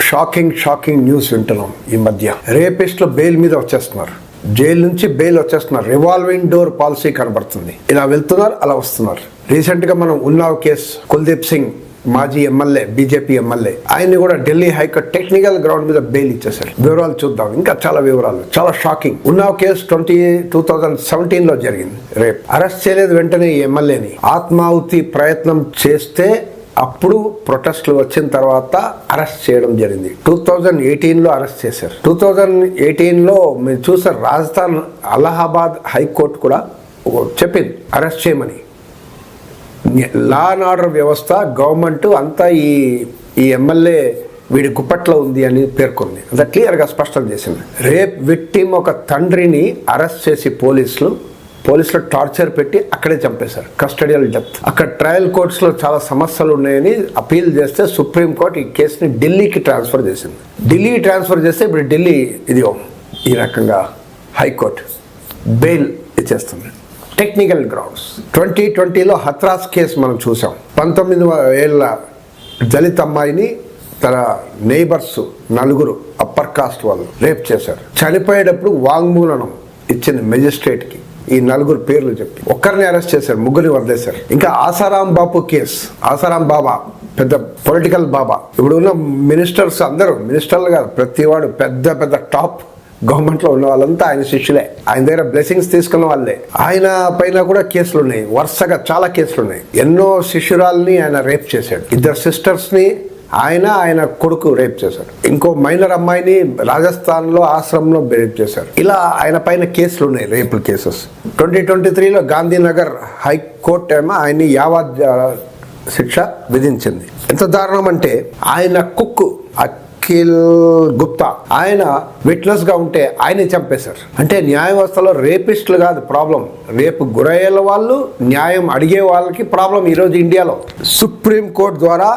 Shocking shocking news వింటున్నాం ఈ మధ్య. రేపిస్టులు బెయిల్ మీద వచ్చేస్తున్నారు. జైలు నుంచి బెయిల్ వచ్చేస్తున్నారు. రివాల్వింగ్ డోర్ పాలసీ కనబడుతుంది. ఇలా వెళ్తున్నారు అలా వస్తున్నారు. రీసెంట్గా మనం ఉన్నావ్ కేసు కుల్దీప్ సింగ్ మాజీ ఎమ్మెల్యే బీజేపీ ఎమ్మెల్యే. ఆయన్ని కూడా Delhi high court technical ground మీద బెయిల్ ఇచ్చేశారు. వివరాలు చూద్దాం. ఇంకా చాలా వివరాలు. చాలా shocking. Unnao case twenty two thousand సెవెంటీన్లో జరిగింది. రేపు. అరెస్ట్ చేయలేదు వెంటనే ఈ ఎమ్మెల్యేని. ఆత్మాహుతి ప్రయత్నం చేస్తే అప్పుడు ప్రొటెస్ట్లు వచ్చిన తర్వాత అరెస్ట్ చేయడం జరిగింది. టూ థౌజండ్ ఎయిటీన్లో అరెస్ట్ చేశారు. టూ థౌజండ్ ఎయిటీన్లో మీరు చూసారు రాజస్థాన్ అలహాబాద్ హైకోర్టు కూడా చెప్పింది అరెస్ట్ చేయమని. లా అండ్ ఆర్డర్ వ్యవస్థ గవర్నమెంట్ అంతా ఈ ఈ ఎమ్మెల్యే వీడి గుప్పట్లో ఉంది అని పేర్కొంది. అది క్లియర్గా స్పష్టం చేసింది. రేప్ విక్టిమ్ ఒక తండ్రిని అరెస్ట్ చేసి పోలీసులు పోలీసులు టార్చర్ పెట్టి అక్కడే చంపేశారు. కస్టడియల్ డెత్ అక్కడ ట్రయల్ కోర్ట్స్లో చాలా సమస్యలు ఉన్నాయని అపీల్ చేస్తే సుప్రీంకోర్టు ఈ కేసుని ఢిల్లీకి ట్రాన్స్ఫర్ చేసింది. ఢిల్లీ ట్రాన్స్ఫర్ చేస్తే ఇప్పుడు ఢిల్లీ ఇది ఈ రకంగా హైకోర్టు బెయిల్ ఇచ్చేస్తుంది. Technical grounds. ట్వంటీ ట్వంటీలో హత్రాస్ కేసు మనం చూసాం. పంతొమ్మిది ఏళ్ళ దళిత అమ్మాయిని తన నైబర్స్ నలుగురు అప్పర్ కాస్ట్ వాళ్ళు రేప్ చేశారు. చనిపోయేటప్పుడు వాంగ్మూలనం ఇచ్చింది మెజిస్ట్రేట్కి ఈ నలుగురు పేర్లు చెప్పి. ఒక్కరిని అరెస్ట్ చేశారు ముగ్గురిని వదిలేశారు. ఇంకా ఆసారాం బాపు కేసు. ఆసారాం బాబా పెద్ద పొలిటికల్ బాబా. ఇప్పుడు ఉన్న మినిస్టర్స్ అందరూ మినిస్టర్లు కాదు ప్రతివాడు పెద్ద పెద్ద టాప్ గవర్నమెంట్లో ఉన్న వాళ్ళంతా ఆయన శిష్యులే. ఆయన దగ్గర బ్లెస్సింగ్స్ తీసుకున్న వాళ్ళే. ఆయన పైన కూడా కేసులు ఉన్నాయి. వరుసగా చాలా కేసులు ఉన్నాయి. ఎన్నో శిష్యురాల్ని ఆయన రేప్ చేశాడు. ఇద్దరు సిస్టర్స్ని ఆయన ఆయన కొడుకు రేప్ చేశాడు. ఇంకో మైనర్ అమ్మాయిని రాజస్థాన్లో ఆశ్రమంలో రేప్ చేశారు ఇలా ఆయన పైన కేసులు ఉన్నాయి రేపుల కేసెస్. ట్వంటీ ట్వంటీ త్రీలో గాంధీనగర్ హైకోర్టు ఏమో ఆయన్ని యావత్ శిక్ష విధించింది. ఎంత దారుణం అంటే ఆయన కుక్కు అఖిల్ గుప్తా ఆయన విట్నెస్గా ఉంటే ఆయనే చంపేశారు. అంటే న్యాయ వ్యవస్థలో రేపిస్టులు కాదు ప్రాబ్లం. రేపు గురయ్యేల వాళ్ళు న్యాయం అడిగే వాళ్ళకి ప్రాబ్లం ఈరోజు ఇండియాలో. సుప్రీం కోర్టు ద్వారా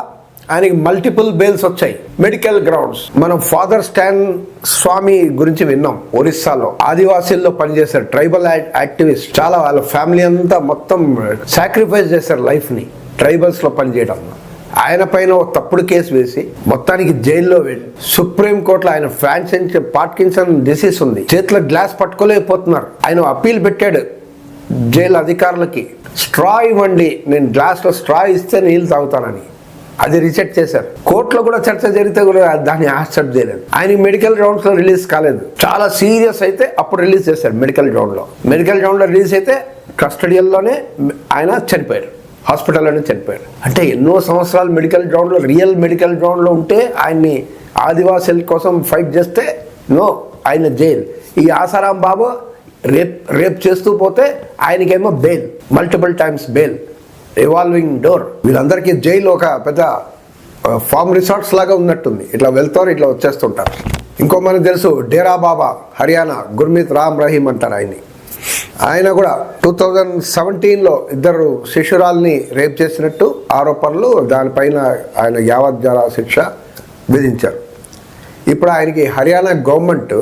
ఆయనకి మల్టిపుల్ బెయిల్స్ వచ్చాయి. మెడికల్ గ్రౌండ్స్ మనం ఫాదర్ స్టాన్ స్వామి గురించి విన్నాం ఒరిస్సాలో. ఆదివాసీల్లో పనిచేశారు. ట్రైబల్ యాక్టివిస్ట్ చాలా వాళ్ళ ఫ్యామిలీ అంతా మొత్తం సాక్రిఫైస్ చేశారు లైఫ్ని. ట్రైబల్స్లో పనిచేయడం. ఆయన పైన ఒక తప్పుడు కేసు వేసి మొత్తానికి జైల్లో వెళ్ళి సుప్రీం కోర్టులో ఆయన ఫ్రాన్సెన్స్ పార్కిన్సన్ డిసీజ్ ఉంది. చేతిలో గ్లాస్ పట్టుకోలేకపోతున్నారు. ఆయన అప్పీల్ పెట్టాడు జైలు అధికారులకి. స్ట్రా ఇవ్వండి. నేను గ్లాస్లో స్ట్రా ఇస్తే నీళ్ళు తాగుతానని. అది రిజెక్ట్ చేశారు. కోర్టులో కూడా చర్చ జరిగితే కూడా దాన్ని యాక్సెప్ట్ చేయలేదు. ఆయన మెడికల్ గ్రౌండ్స్లో రిలీజ్ కాలేదు. చాలా సీరియస్ అయితే అప్పుడు రిలీజ్ చేశారు మెడికల్ గ్రౌండ్లో. మెడికల్ గ్రౌండ్లో రిలీజ్ అయితే కస్టడియల్లోనే ఆయన చనిపోయారు. హాస్పిటల్లోనే చనిపోయారు. అంటే ఎన్నో సంవత్సరాలు మెడికల్ గ్రౌండ్లో రియల్ మెడికల్ గ్రౌండ్లో ఉంటే ఆయన్ని ఆదివాసీల కోసం ఫైట్ చేస్తే నో ఆయన జైల్ ఈ ఆసారాం బాబు రేప్ రేప్ చేస్తూ పోతే ఆయనకేమో bail multiple times bail revolving door. వీళ్ళందరికీ జైలు ఒక పెద్ద ఫామ్ రిసార్ట్స్ లాగా ఉన్నట్టుంది. ఇట్లా వెళ్తారు ఇట్లా వచ్చేస్తుంటారు. ఇంకో మనకు తెలుసు డేరా బాబా హర్యానా గుర్మీత్ రామ్ రహీం అంటారు ఆయన్ని. ఆయన కూడా టూ థౌజండ్ సెవెంటీన్లో ఇద్దరు శిశురాల్ని రేప్ చేసినట్టు ఆరోపణలు దానిపైన ఆయన యావజ్జాల శిక్ష విధించారు. ఇప్పుడు ఆయనకి హర్యానా గవర్నమెంట్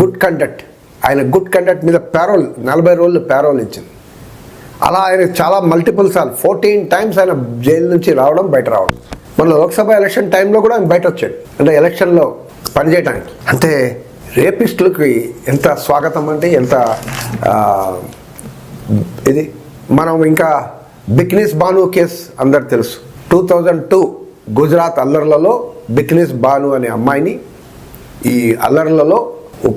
గుడ్ కండక్ట్ ఆయన గుడ్ కండక్ట్ మీద ప్యారోల్ నలభై రోజులు ప్యారోల్ ఇచ్చింది. అలా ఆయన చాలా మల్టిపుల్ సార్లు ఫోర్టీన్ టైమ్స్ ఆయన జైలు నుంచి రావడం బయట రావడం. మన లోక్సభ ఎలక్షన్ టైంలో కూడా ఆయన బయట వచ్చాడు అంటే ఎలక్షన్లో పనిచేయడానికి అంటే రేపిస్టులకి ఎంత స్వాగతం అంటే ఎంత ఇది మనం ఇంకా బిక్నిస్ బాను కేస్ అందరు తెలుసు. టూ థౌజండ్ టూ గుజరాత్ అల్లర్లలో బిక్నిస్ బాను అనే అమ్మాయిని ఈ అల్లర్లలో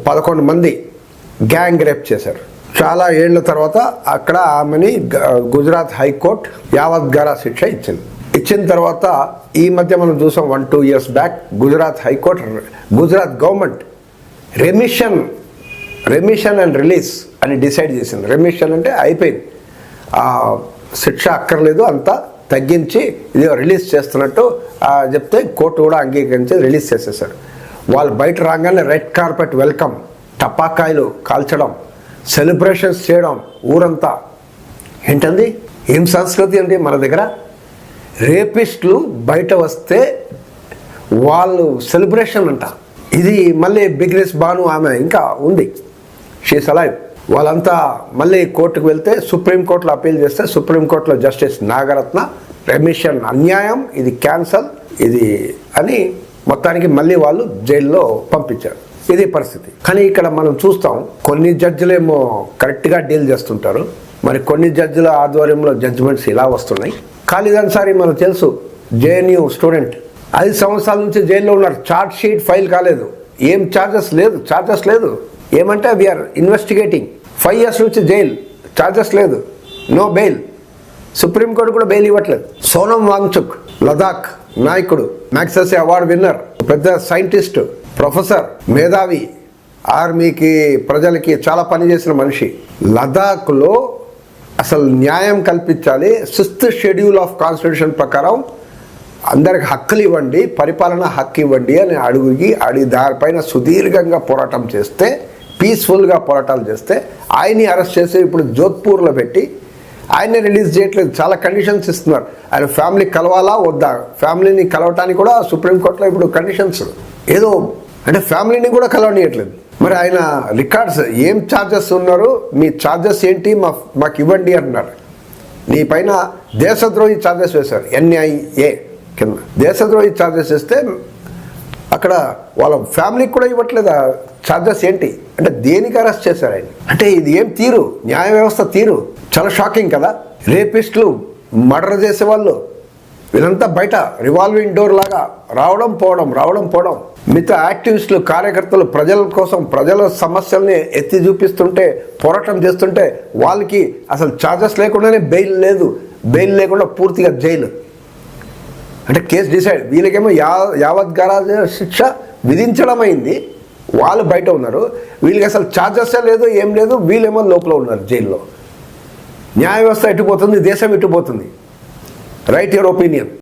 పదకొండు మంది గ్యాంగ్ రేప్ చేశారు. చాలా ఏళ్ళ తర్వాత అక్కడ ఆమెని గుజరాత్ హైకోర్టు యావద్గారా శిక్ష ఇచ్చింది. ఇచ్చిన తర్వాత ఈ మధ్య మనం చూసాం one two years back Gujarat high court Gujarat government remission remission and release అని డిసైడ్ చేసింది. రెమిషన్ అంటే అయిపోయింది. శిక్ష అక్కర్లేదు అంతా తగ్గించి ఇది రిలీజ్ చేస్తున్నట్టు చెప్తే కోర్టు కూడా అంగీకరించి రిలీజ్ చేసేసారు వాళ్ళు బయట రాగానే రెడ్ కార్పెట్ వెల్కమ్ టపాకాయలు కాల్చడం సెలబ్రేషన్స్ చేయడం ఊరంతా. ఏంటంది ఏం సంస్కృతి అండి మన దగ్గర? రేపిస్టులు బయట వస్తే వాళ్ళు సెలబ్రేషన్ అంట. ఇది మళ్ళీ బిగ్నెస్ బాను ఆమె ఇంకా ఉంది. షీస్ అలైవ్ వాళ్ళంతా మళ్ళీ కోర్టుకు వెళ్తే సుప్రీంకోర్టులో అప్పీల్ చేస్తే సుప్రీంకోర్టులో జస్టిస్ నాగరత్న రెమిషన్ అన్యాయం ఇది క్యాన్సల్ ఇది అని మొత్తానికి మళ్ళీ వాళ్ళు జైల్లో పంపించారు. ఇది పరిస్థితి. కానీ ఇక్కడ మనం చూస్తాం కొన్ని జడ్జిలేమో కరెక్ట్గా డీల్ చేస్తుంటారు. మరి కొన్ని జడ్జిల ఆధ్వర్యంలో జడ్జిమెంట్స్ ఇలా వస్తున్నాయి. ఖాళీద్ అన్సారీ మనకు తెలుసు జేఎన్యూ స్టూడెంట్. ఐదు సంవత్సరాల నుంచి జైల్లో ఉన్నారు. చార్జ్ షీట్ ఫైల్ కాలేదు. ఏం ఛార్జెస్ లేదు? ఛార్జెస్ లేదు. ఏమంటే we are investigating five years నుంచి జైల్. ఛార్జెస్ లేదు. నో బెయిల్ సుప్రీంకోర్టు కూడా బెయిల్ ఇవ్వట్లేదు. సోనం వాంగ్చుక్ లదాఖ్ నాయకుడు మ్యాక్సెస్ అవార్డు విన్నర్ పెద్ద సైంటిస్ట్ ప్రొఫెసర్ మేధావి ఆర్మీకి ప్రజలకి చాలా పనిచేసిన మనిషి. లదాఖ్లో అసలు న్యాయం కల్పించాలి. సిక్స్త్ షెడ్యూల్ ఆఫ్ కాన్స్టిట్యూషన్ ప్రకారం అందరికి హక్కులు ఇవ్వండి పరిపాలన హక్కు ఇవ్వండి అని అడుగుకి అడిగి దానిపైన సుదీర్ఘంగా పోరాటం చేస్తే పీస్ఫుల్గా పోరాటాలు చేస్తే ఆయన్ని అరెస్ట్ చేసి ఇప్పుడు జోధ్పూర్లో పెట్టి ఆయన్ని రిలీజ్ చేయట్లేదు. చాలా కండిషన్స్ ఇస్తున్నారు. ఆయన ఫ్యామిలీ కలవాలా? వద్దా? ఫ్యామిలీని కలవటానికి కూడా సుప్రీంకోర్టులో ఇప్పుడు కండిషన్స్. ఏదో అంటే ఫ్యామిలీని కూడా కలవనీయట్లేదు. మరి ఆయన రికార్డ్స్ ఏం ఛార్జెస్ ఉన్నారు? మీ ఛార్జెస్ ఏంటి? మా మాకు ఇవ్వండి అంటున్నారు నీ పైన దేశద్రోహి ఛార్జెస్ వేశారు ఎన్ఐఏ కింద. దేశద్రోహి ఛార్జెస్ వేస్తే అక్కడ వాళ్ళ ఫ్యామిలీకి కూడా ఇవ్వట్లేదు? ఛార్జెస్ ఏంటి? అంటే దేనికి అరెస్ట్ చేశారు ఆయన? అంటే ఇది ఏం తీరు? న్యాయ వ్యవస్థ తీరు? చాలా షాకింగ్ కదా. రేపిస్టులు మర్డర్ చేసే వాళ్ళు వీళ్ళంతా బయట రివాల్వింగ్ డోర్ లాగా రావడం పోవడం రావడం పోవడం. మిగతా యాక్టివిస్టులు కార్యకర్తలు ప్రజల కోసం ప్రజల సమస్యల్ని ఎత్తి చూపిస్తుంటే పోరాటం చేస్తుంటే వాళ్ళకి అసలు ఛార్జెస్ లేకుండానే బెయిల్ లేదు. బెయిల్ లేకుండా పూర్తిగా జైలు అంటే కేసు డిసైడ్ వీళ్ళకేమో యా యావద్గారా శిక్ష విధించడం అయింది వాళ్ళు బయట ఉన్నారు. వీళ్ళకి అసలు ఛార్జెస్ లేదు ఏం లేదు. వీళ్ళేమో లోపల ఉన్నారు జైల్లో న్యాయ వ్యవస్థ ఎట్టుపోతుంది దేశం ఎట్టుపోతుంది Write your opinion.